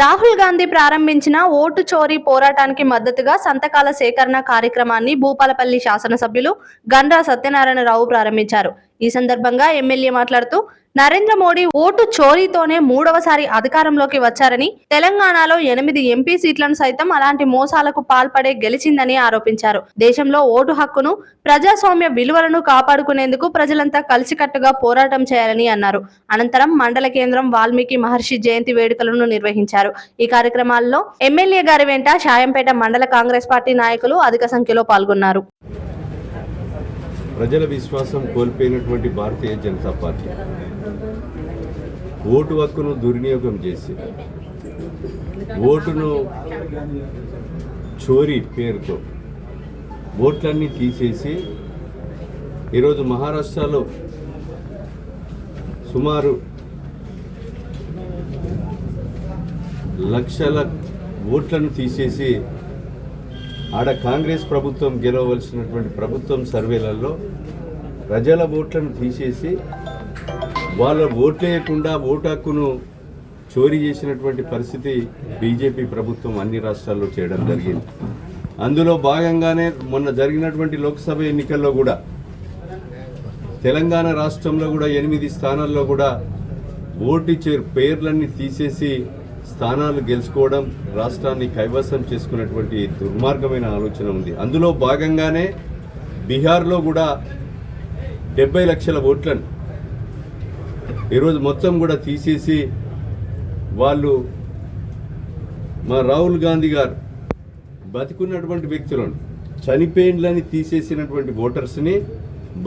రాహుల్ గాంధీ ప్రారంభించిన ఓటు చోరీ పోరాటానికి మద్దతుగా సంతకాల సేకరణ కార్యక్రమాన్ని భూపాలపల్లి శాసనసభ్యులు గండ్రా సత్యనారాయణరావు ప్రారంభించారు. ఈ సందర్భంగా ఎమ్మెల్యే మాట్లాడుతూ నరేంద్ర మోడీ ఓటు చోరీతోనే మూడవసారి అధికారంలోకి వచ్చారని తెలంగాణలో ఎనిమిది ఎంపీ సీట్లను సైతం అలాంటి మోసాలకు పాల్పడే గెలిచిందని ఆరోపించారు. దేశంలో ఓటు హక్కును ప్రజాస్వామ్య విలువలను కాపాడుకునేందుకు ప్రజలంతా కలిసికట్టుగా పోరాటం చేయాలని అన్నారు. అనంతరం మండల కేంద్రం వాల్మీకి మహర్షి జయంతి వేడుకలను నిర్వహించారు. ఈ కార్యక్రమాల్లో ఎమ్మెల్యే గారి వెంట షాయంపేట మండల కాంగ్రెస్ పార్టీ నాయకులు అధిక సంఖ్యలో పాల్గొన్నారు. ప్రజల విశ్వాసం కోల్పోయినటువంటి భారతీయ జనతా పార్టీ ఓటు హక్కును దుర్వినియోగం చేసి ఓటును చోరీ పేరుతో ఓట్లన్నీ తీసేసి ఈరోజు మహారాష్ట్రలో సుమారు లక్షల ఓట్లను తీసేసి ఆడ కాంగ్రెస్ ప్రభుత్వం గెలవలసినటువంటి ప్రభుత్వం సర్వేలలో ప్రజల ఓట్లను తీసేసి వాళ్ళ ఓట్లేయకుండా ఓటు హక్కును చోరీ చేసినటువంటి పరిస్థితి బీజేపీ ప్రభుత్వం అన్ని రాష్ట్రాల్లో చేయడం జరిగింది. అందులో భాగంగానే మొన్న జరిగినటువంటి లోక్సభ ఎన్నికల్లో కూడా తెలంగాణ రాష్ట్రంలో కూడా ఎనిమిది స్థానాల్లో కూడా ఓటు చే- పేర్లన్నీ తీసేసి స్థానాలు గెలుచుకోవడం రాష్ట్రాన్ని కైవసం చేసుకున్నటువంటి దుర్మార్గమైన ఆలోచన ఉంది. అందులో భాగంగానే బీహార్లో కూడా డెబ్బై లక్షల ఓట్లను ఈరోజు మొత్తం కూడా తీసేసి వాళ్ళు మా రాహుల్ గాంధీ గారు బతికున్నటువంటి వ్యక్తులను చనిపోయిండ్లని తీసేసినటువంటి ఓటర్స్ని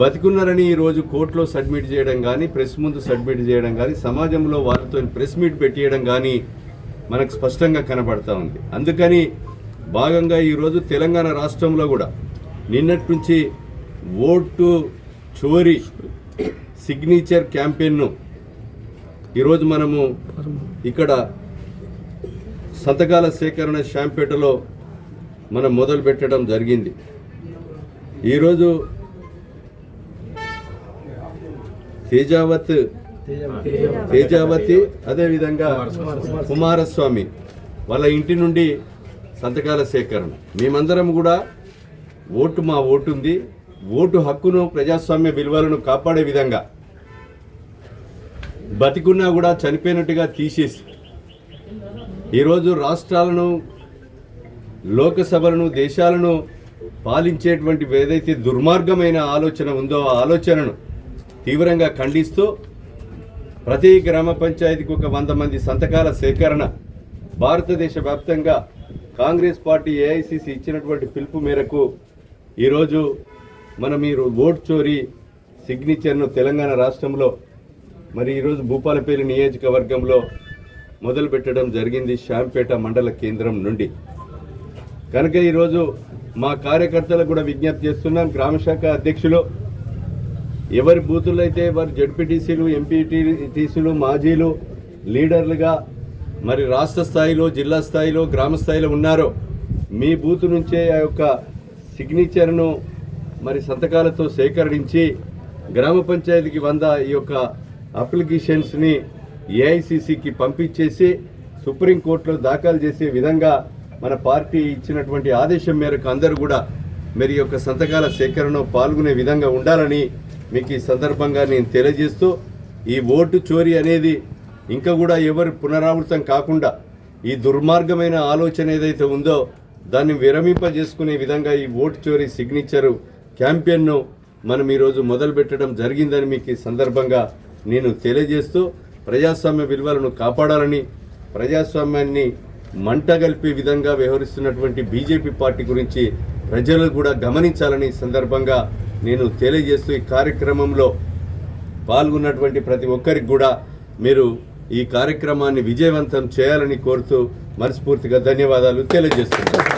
బతికున్నారని ఈరోజు కోర్టులో సబ్మిట్ చేయడం కానీ ప్రెస్ ముందు సబ్మిట్ చేయడం కానీ సమాజంలో వాళ్ళతో ప్రెస్ మీట్ పెట్టేయడం కానీ మనకు స్పష్టంగా కనబడతా ఉంది. అందుకని భాగంగా ఈరోజు తెలంగాణ రాష్ట్రంలో కూడా నిన్నటి నుంచి ఓటు చోరీ సిగ్నేచర్ క్యాంపెయిన్ను ఈరోజు మనము ఇక్కడ సంతకాల సేకరణ శాంపేటలో మనం మొదలు పెట్టడం జరిగింది. ఈరోజు తేజావత్ తేజావతి అదేవిధంగా కుమారస్వామి వాళ్ళ ఇంటి నుండి సంతకాల సేకరణ. మేమందరం కూడా ఓటు మా ఓటు ఉంది. ఓటు హక్కును ప్రజాస్వామ్య విలువలను కాపాడే విధంగా. బతికున్నా కూడా చనిపోయినట్టుగా తీసేసి. ఈరోజు రాష్ట్రాలను లోకసభలను దేశాలను పాలించేటువంటి ఏదైతే దుర్మార్గమైన ఆలోచన ఉందో ఆ ఆలోచనను తీవ్రంగా ఖండిస్తూ ప్రతి గ్రామ పంచాయతీకి ఒక వంద మంది సంతకాల సేకరణ భారతదేశ వ్యాప్తంగా కాంగ్రెస్ పార్టీ ఏఐసిసి ఇచ్చినటువంటి పిలుపు మేరకు ఈరోజు మనం మీరు ఓట్ చోరీ సిగ్నేచర్ను తెలంగాణ రాష్ట్రంలో మరి ఈరోజు భూపాలపల్లి నియోజకవర్గంలో మొదలుపెట్టడం జరిగింది శాంపేట మండల కేంద్రం నుండి. కనుక ఈరోజు మా కార్యకర్తలకు కూడా విజ్ఞప్తి చేస్తున్నాం గ్రామశాఖ అధ్యక్షులు ఎవరి బూతులు అయితే వారు జడ్పీటీసీలు ఎంపీటీసీలు మాజీలు లీడర్లుగా మరి రాష్ట్ర స్థాయిలో జిల్లా స్థాయిలో గ్రామ స్థాయిలో ఉన్నారో మీ బూతు నుంచే ఆ యొక్క సిగ్నేచర్ను మరి సంతకాలతో సేకరించి గ్రామ పంచాయతీకి వంద ఈ యొక్క అప్లికేషన్స్ని ఏఐసిసికి పంపించేసి సుప్రీంకోర్టులో దాఖలు చేసే విధంగా మన పార్టీ ఇచ్చినటువంటి ఆదేశం మేరకు అందరూ కూడా మరి యొక్క సంతకాల సేకరణలో పాల్గొనే విధంగా ఉండాలని మీకు ఈ సందర్భంగా నేను తెలియజేస్తూ ఈ ఓటు చోరీ అనేది ఇంకా కూడా ఎవరు పునరావృతం కాకుండా ఈ దుర్మార్గమైన ఆలోచన ఏదైతే ఉందో దాన్ని విరమింపజేసుకునే విధంగా ఈ ఓటు చోరీ సిగ్నేచరు క్యాంపెయిన్ను మనం ఈరోజు మొదలుపెట్టడం జరిగిందని మీకు ఈ సందర్భంగా నేను తెలియజేస్తూ ప్రజాస్వామ్య విలువలను కాపాడాలని ప్రజాస్వామ్యాన్ని మంటగల్పే విధంగా వ్యవహరిస్తున్నటువంటి బీజేపీ పార్టీ గురించి ప్రజలు కూడా గమనించాలని సందర్భంగా నేను తెలియజేస్తూ ఈ కార్యక్రమంలో పాల్గొన్నటువంటి ప్రతి ఒక్కరికి కూడా మీరు ఈ కార్యక్రమాన్ని విజయవంతం చేయాలని కోరుతూ మనస్ఫూర్తిగా ధన్యవాదాలు తెలియజేస్తున్నాను.